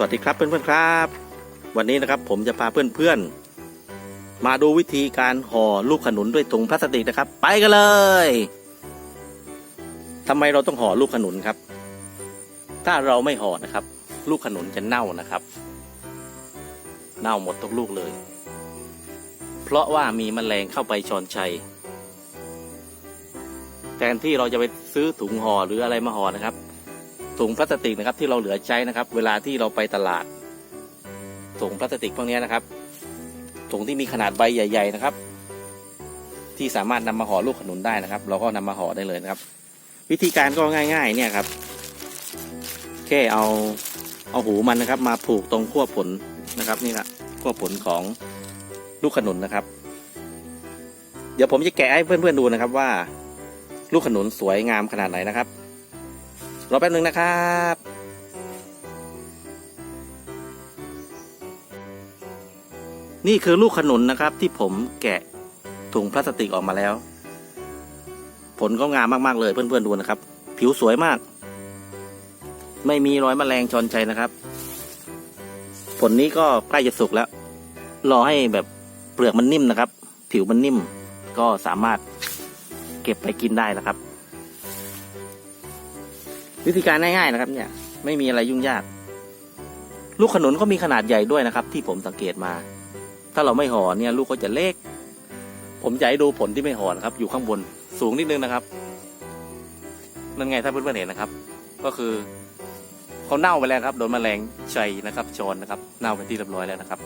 วัสดีครับเพื่อนๆครับ วันนี้นะครับผมจะพาเพื่อนๆ มาดูวิธีการห่อลูกขนุนด้วยถุงพลาสติกนะครับ ไปกันเลยทำไมเราต้องห่อลูกขนุนครับ ถ้าเราไม่ห่อนะครับ ลูกขนุนจะเน่านะครับ เน่าหมดทุกลูกเลย เพราะว่ามีแมลงเข้าไปชอนชัยแทนที่เราจะไปซื้อถุงห่อหรืออะไรมาห่อนะครับ ถุงพลาสติกนะครับที่เราเหลือใช้นะครับ เวลาที่เราไปตลาดถุงพลาสติกพวกนี้นะครับถุงที่มีขนาดใบใหญ่ ๆนะครับ ที่สามารถนำมาห่อลูกขนุนได้นะครับ เราก็นำมาห่อได้เลยนะครับ วิธีการก็ง่าย ๆ เนี่ยครับ แค่เอาเอาหูมันนะครับ มาผูกตรงขั้วผลนะครับ นี่ละขั้วผลของลูกขนุนนะครับ เดี๋ยวผมจะแกะให้เพื่อนๆดูนะครับว่า ลูกขนุนสวยงามขนาดไหนนะครับ รอแป๊บนึงนะครับนี่คือลูกขนุนนะครับที่ผมแกะถุงพลาสติกออกมาแล้ว ผลก็งามมาก ๆ เลยเพื่อน ๆ ดูนะครับ ผิวสวยมาก ไม่มีรอยแมลงชอนใจนะครับ ผลนี้ก็ใกล้จะสุกแล้ว รอให้แบบเปลือกมันนิ่มนะครับ ผิวมันนิ่ม ก็สามารถเก็บไปกินได้แล้วครับ วิธีการง่ายๆนะครับ เนี่ย ไม่มีอะไรยุ่งยาก ลูกขนุนก็มีขนาดใหญ่ด้วยนะครับ ที่ผมสังเกตมา ถ้าเราไม่ห่อเนี่ย ลูกก็จะเล็ก ผมจะให้ดูผลที่ไม่ห่อนะครับ อยู่ข้างบนสูงนิดนึงนะครับนั่นไงถ้าเพื่อนๆเห็นนะครับ ก็คือเขาเน่าไปแล้วครับโดนแมลงชัยนะครับชอนนะครับ เน่าเป็นที่เรียบร้อยแล้วนะครับ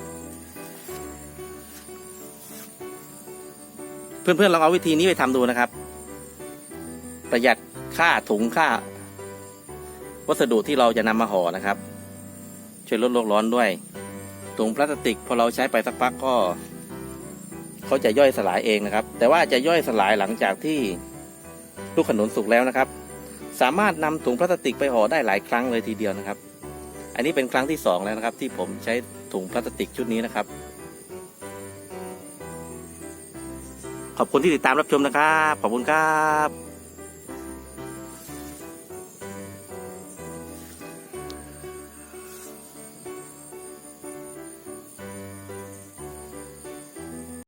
เพื่อนๆลองเอาวิธีนี้ไปทำดูนะครับ ประหยัดค่าถุงค่า วัสดุที่เราจะนำมาห่อนะครับ ช่วยลดโลกร้อนด้วยถุงพลาสติกพอเราใช้ไปสักพักก็เขาจะย่อยสลายเองนะครับ แต่ว่าจะย่อยสลายหลังจากที่ลูกขนุนสุกแล้วนะครับ สามารถนำถุงพลาสติกไปห่อได้หลายครั้งเลยทีเดียวนะครับ อันนี้เป็นครั้งที่สองแล้วนะครับ ที่ผมใช้ถุงพลาสติกชุดนี้นะครับ ขอบคุณที่ติดตามรับชมนะครับ ขอบคุณครับ